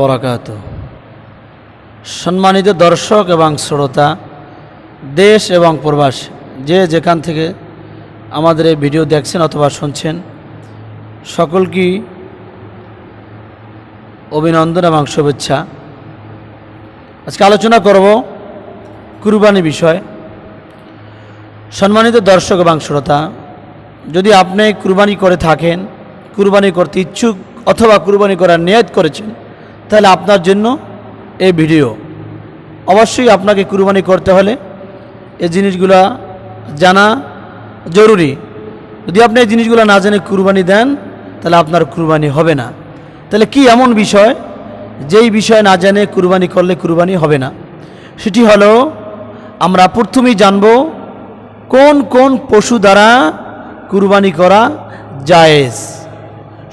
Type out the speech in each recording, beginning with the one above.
বরাকাত সম্মানিত দর্শক এবং শ্রোতা, দেশ এবং প্রবাস, যে যেখান থেকে আমাদের এই ভিডিও দেখছেন অথবা শুনছেন সকলকে অভিনন্দন এবং শুভেচ্ছা। আজকে আলোচনা করব কুরবানি বিষয়। সম্মানিত দর্শক এবং শ্রোতা, যদি আপনি কুরবানি করে থাকেন, কুরবানি করতে ইচ্ছুক অথবা কুরবানি করার নিয়ত করেছেন, তাহলে আপনার জন্য এই ভিডিও। অবশ্যই আপনাকে কুরবানি করতে হলে এই জিনিসগুলো জানা জরুরি। যদি আপনি এই জিনিসগুলো না জেনে কুরবানি দেন, তাহলে আপনার কুরবানি হবে না। তাহলে কি এমন বিষয়? যেই বিষয় না জেনে কুরবানি করলে কুরবানি হবে না। সেটি হলো, আমরা প্রথমেই জানব কোন কোন পশু দ্বারা কুরবানি করা জায়েজ।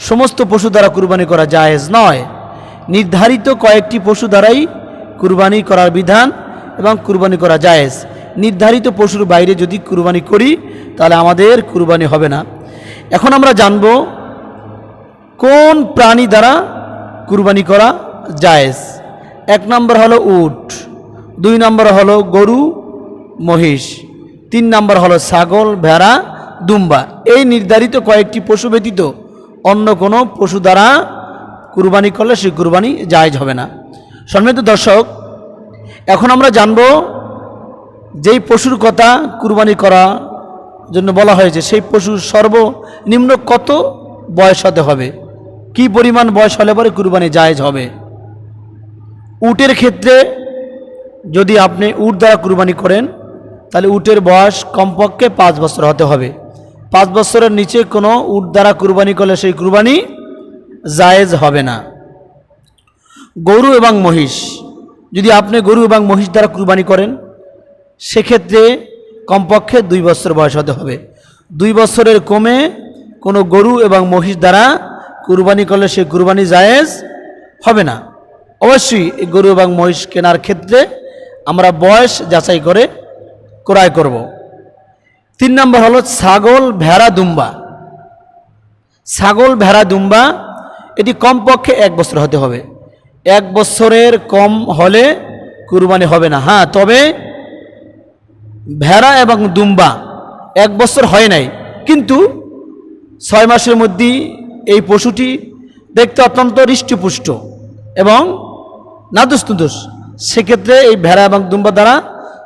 সমস্ত পশু দ্বারা কুরবানি করা জায়েজ নয়। নির্ধারিত কয়েকটি পশু দ্বারাই কুরবানি করার বিধান এবং কুরবানি করা জায়েজ। নির্ধারিত পশুর বাইরে যদি কুরবানি করি, তাহলে আমাদের কুরবানি হবে না। এখন আমরা জানব কোন প্রাণী দ্বারা কুরবানি করা জায়েজ। এক নম্বর হলো উট, দুই নম্বর হলো গরু, মহিষ, তিন নম্বর হলো ছাগল, ভেড়া দুম্বা এই নির্ধারিত কয়েকটি পশু ব্যতীত অন্য কোনো পশু দ্বারা কুরবানি করলে সেই কুরবানি জায়জ হবে না। সম্মানিত দর্শক, এখন আমরা জানব যেই পশুর কথা কুরবানি করা জন্য বলা হয়েছে, সেই পশুর সর্বনিম্ন কত বয়স হতে হবে? কি পরিমাণ বয়স হলে পরে কুরবানি জায়জ হবে? উটের ক্ষেত্রে যদি আপনি উট দ্বারা কুরবানি করেন, তাহলে উটের বয়স কমপক্ষে পাঁচ বছর হতে হবে। পাঁচ বছরের নিচে কোনো উট দ্বারা কুরবানি করলে সেই কুরবানি জায়েজ হবে না। গরু এবং মহিষ, যদি আপনি গরু এবং মহিষ দ্বারা কুরবানি করেন, সেক্ষেত্রে কমপক্ষে দুই বছর বয়স হতে হবে। দুই বছরের কমে কোনো গরু এবং মহিষ দ্বারা কুরবানি করলে সেই কুরবানি জায়েজ হবে না। অবশ্যই এই গরু এবং মহিষ কেনার ক্ষেত্রে আমরা বয়স যাচাই করে ক্রয় করব। তিন নম্বর হলো ছাগল, ভেড়া, দুম্বা। ছাগল, ভেড়া, দুম্বা, এটি কমপক্ষে এক বছর হতে হবে। এক বছরের কম হলে কুরবানি হবে না। হ্যাঁ তবে ভেড়া এবং দুম্বা এক বছর হয় নাই, কিন্তু ছয় মাসের মধ্যেই এই পশুটি দেখতে অত্যন্ত হৃষ্টপুষ্ট এবং নাদুস নুদুস সেক্ষেত্রে এই ভেড়া এবং দুম্বা দ্বারা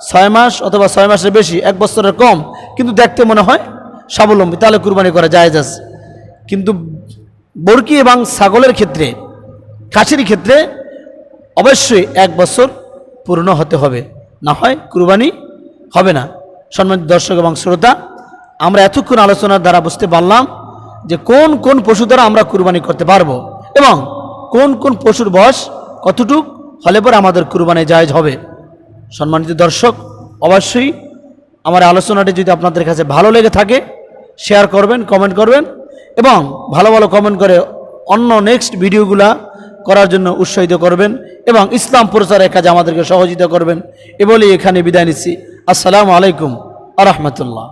ছয় মাস অথবা ছয় মাসের বেশি, এক বছরের কম, কিন্তু দেখতে মনে হয় স্বাবলম্বী। তাহলে কুরবানি করা যায় যাচ্ছে কিন্তু বরকি এবং ছাগলের ক্ষেত্রে কাছের ক্ষেত্রে অবশ্যই এক বছর পূর্ণ হতে হবে। না হয় কুরবানি হবে না। সম্মানিত দর্শক এবং শ্রোতা, আমরা এতক্ষণ আলোচনার দ্বারা বুঝতে পারলাম যে কোন কোন পশু দ্বারা আমরা কুরবানি করতে পারব এবং কোন কোন পশুর বয়স কতটুক হলে পরে আমাদের কুরবানি জায়জ হবে। সম্মানিত দর্শক, অবশ্যই আমার আলোচনাটি যদি আপনাদের কাছে ভালো লেগে থাকে শেয়ার করবেন কমেন্ট করবেন এবং ভালো ভালো কমেন্ট করে অন্য নেক্সট ভিডিওগুলা করার জন্য উৎসাহিত করবেন এবং ইসলাম প্রচারের কাজে আমাদেরকে সহযোগিতা করবেন। এ বলেই এখানে বিদায় নিচ্ছি। আসসালামু আলাইকুম আ রহমতুল্লাহ।